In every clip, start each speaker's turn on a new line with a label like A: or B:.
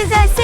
A: обязательно.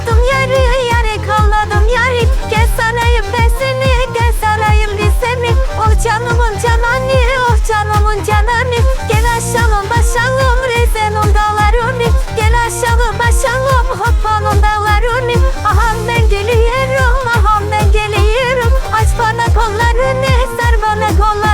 A: Kolladım yarı yarı kolladım yarı. Gel sarayım ben seni gel sarayım biz seni Oh canımın cananı oh canımın cananı. Gel aşalım başalım Rize'nin dağlarını Gel aşalım başalım Hoppa'nın dağlarını Aha ben geliyorum aha ben geliyorum. Aç bana kollarını sar bana kollarını